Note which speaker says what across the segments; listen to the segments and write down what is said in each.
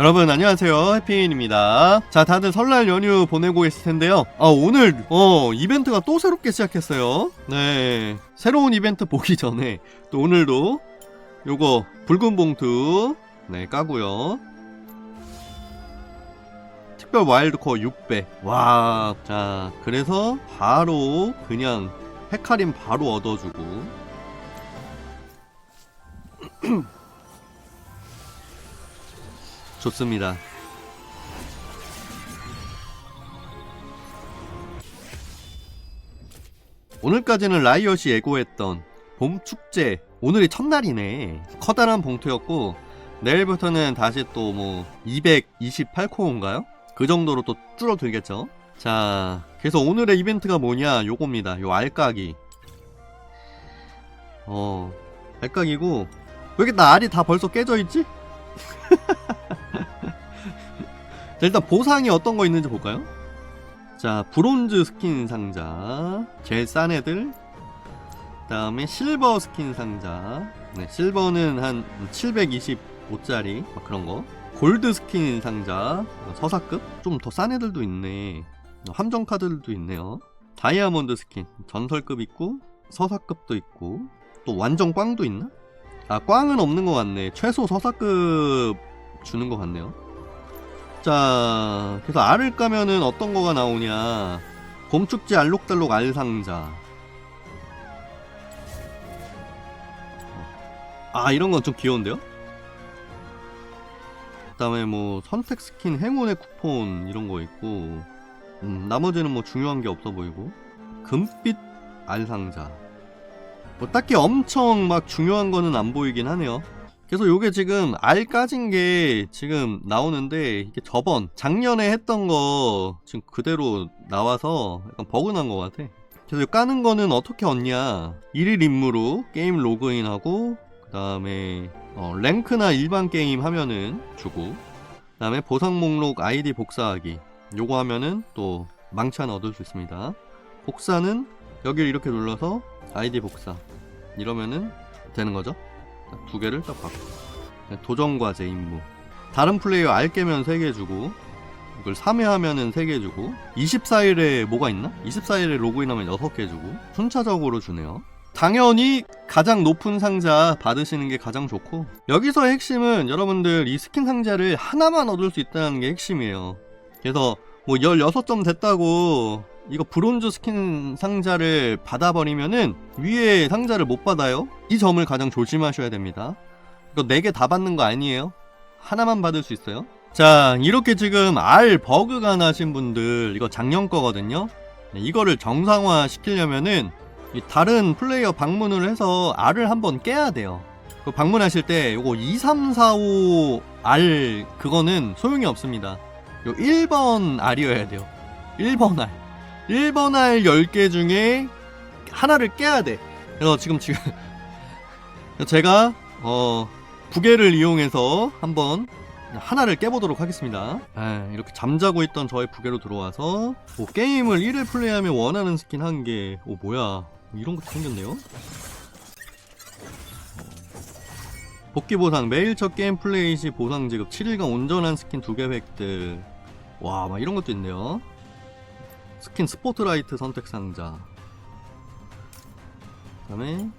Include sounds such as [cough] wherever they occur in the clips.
Speaker 1: 여러분 안녕하세요. 해피인입니다. 자 다들 설날 연휴 보내고 계실 텐데요. 아 오늘 어 이벤트가 또 새롭게 시작했어요. 네. 새로운 이벤트 보기 전에 또 오늘도 요거 붉은 봉투 네 까고요. 특별 와일드코어 6배 와자 그래서 바로 그냥 헤카림 바로 얻어주고 좋습니다. 오늘까지는 라이엇이 예고했던 봄 축제 오늘이 첫날이네. 커다란 봉투였고 내일부터는 다시 또 뭐 228코어인가요? 그 정도로 또 줄어들겠죠. 자, 그래서 오늘의 이벤트가 뭐냐? 요겁니다. 요 알까기. 어, 알까기고 왜 이렇게 나 알이 다 벌써 깨져 있지? [laughs] 자, 일단 보상이 어떤 거 있는지 볼까요? 자, 브론즈 스킨 상자, 제일 싼 애들. 그 다음에 실버 스킨 상자. 네, 실버는 한 725짜리 막 그런 거. 골드 스킨 상자, 서사급. 좀 더 싼 애들도 있네. 함정 카드들도 있네요. 다이아몬드 스킨, 전설급 있고 서사급도 있고 또 완전 꽝도 있나? 아, 꽝은 없는 것 같네. 최소 서사급 주는 것 같네요. 자, 그래서 알을 까면은 어떤 거가 나오냐. 봄축제 알록달록 알 상자. 아, 이런 건 좀 귀여운데요? 그 다음에 뭐, 선택 스킨 행운의 쿠폰 이런 거 있고, 음, 나머지는 뭐 중요한 게 없어 보이고, 금빛 알 상자. 뭐 딱히 엄청 막 중요한 거는 안 보이긴 하네요. 그래서 요게 지금 알 까진 게 지금 나오는데 이게 저번 작년에 했던 거 지금 그대로 나와서 약간 버그 난 것 같아. 그래서 요 까는 거는 어떻게 얻냐? 일일 임무로 게임 로그인하고 그 다음에 어, 랭크나 일반 게임 하면은 주고 그 다음에 보상 목록 아이디 복사하기 요거 하면은 또 하나 얻을 수 있습니다. 복사는 여기를 이렇게 눌러서 아이디 복사 이러면은 되는 거죠. 두 개를 딱 받고 도전 과제 임무. 다른 플레이어 알 깨면 3개 주고 이걸 3회 하면은 3개 주고 24일에 뭐가 있나? 24일에 로그인하면 6개 주고 순차적으로 주네요. 당연히 가장 높은 상자 받으시는 게 가장 좋고 여기서의 핵심은 여러분들 이 스킨 상자를 하나만 얻을 수 있다는 게 핵심이에요. 그래서 뭐 16점 됐다고 이거 브론즈 스킨 상자를 받아버리면은 위에 상자를 못 받아요. 이 점을 가장 조심하셔야 됩니다. 이거 4개 다 받는 거 아니에요. 하나만 받을 수 있어요. 자, 이렇게 지금 R 버그가 나신 분들 이거 작년 거거든요. 네, 이거를 정상화 시키려면은 이 다른 플레이어 방문을 해서 R을 한번 깨야 돼요. 그 방문하실 때 요거 2345 R 그거는 소용이 없습니다. 요 1번 R이어야 돼요. 1번 R. 1번 알 10개 중에 하나를 깨야 돼. 그래서 지금 지금 [laughs] 제가 어 부계를 이용해서 한번 하나를 깨보도록 하겠습니다. 아, 이렇게 잠자고 있던 저의 부계로 들어와서 오, 게임을 1회 플레이하면 원하는 스킨 한 개. 오 뭐야 이런 것도 생겼네요. 어, 복귀 보상 매일 첫 게임 플레이 시 보상 지급 7일간 온전한 스킨 2개 획득. 와, 막 이런 것도 있네요. 스킨 스포트라이트 선택 상자. 그 다음에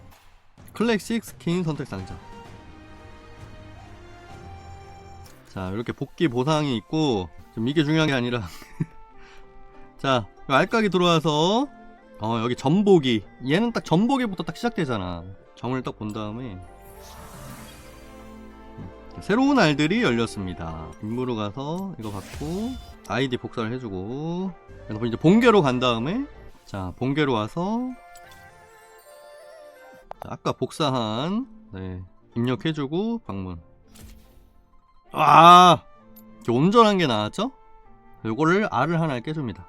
Speaker 1: 클래식 스킨 선택 상자. 자 이렇게 복귀 보상이 있고 좀 이게 중요한 게 아니라. [laughs] 자 알까기 들어와서 어 여기 전보기 얘는 딱 전보기부터 딱 시작되잖아. 점을 딱 본 다음에 새로운 알들이 열렸습니다. 임무로 가서 이거 받고 아이디 복사를 해주고 그래서 이제 본계로 간 다음에 자 본계로 와서 자, 아까 복사한 네 입력해주고 방문. 아! 온전한 게 나왔죠? 요거를 R을 하나 깨줍니다.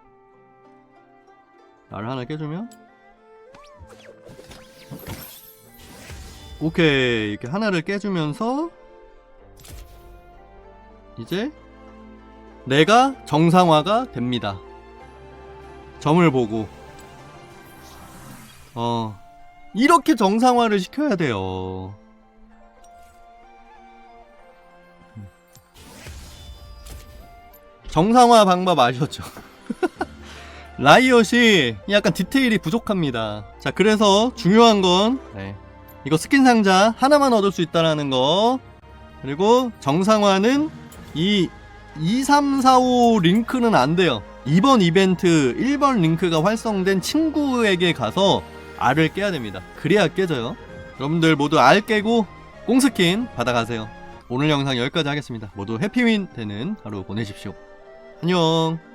Speaker 1: R을 하나 깨주면 오케이. 이렇게 하나를 깨주면서 이제 내가 정상화가 됩니다. 점을 보고 어 이렇게 정상화를 시켜야 돼요. 정상화 방법 아셨죠? [laughs] 라이엇이 약간 디테일이 부족합니다. 자, 그래서 중요한 건 네. 이거 스킨 상자 하나만 얻을 수 있다라는 거. 그리고 정상화는 이 2345 링크는 안 돼요. 이번 이벤트 1번 링크가 활성된 친구에게 가서 알을 깨야 됩니다. 그래야 깨져요. 여러분들 모두 알 깨고 꽁스킨 받아가세요. 오늘 영상 여기까지 하겠습니다. 모두 해피윈 되는 하루 보내십시오. 안녕.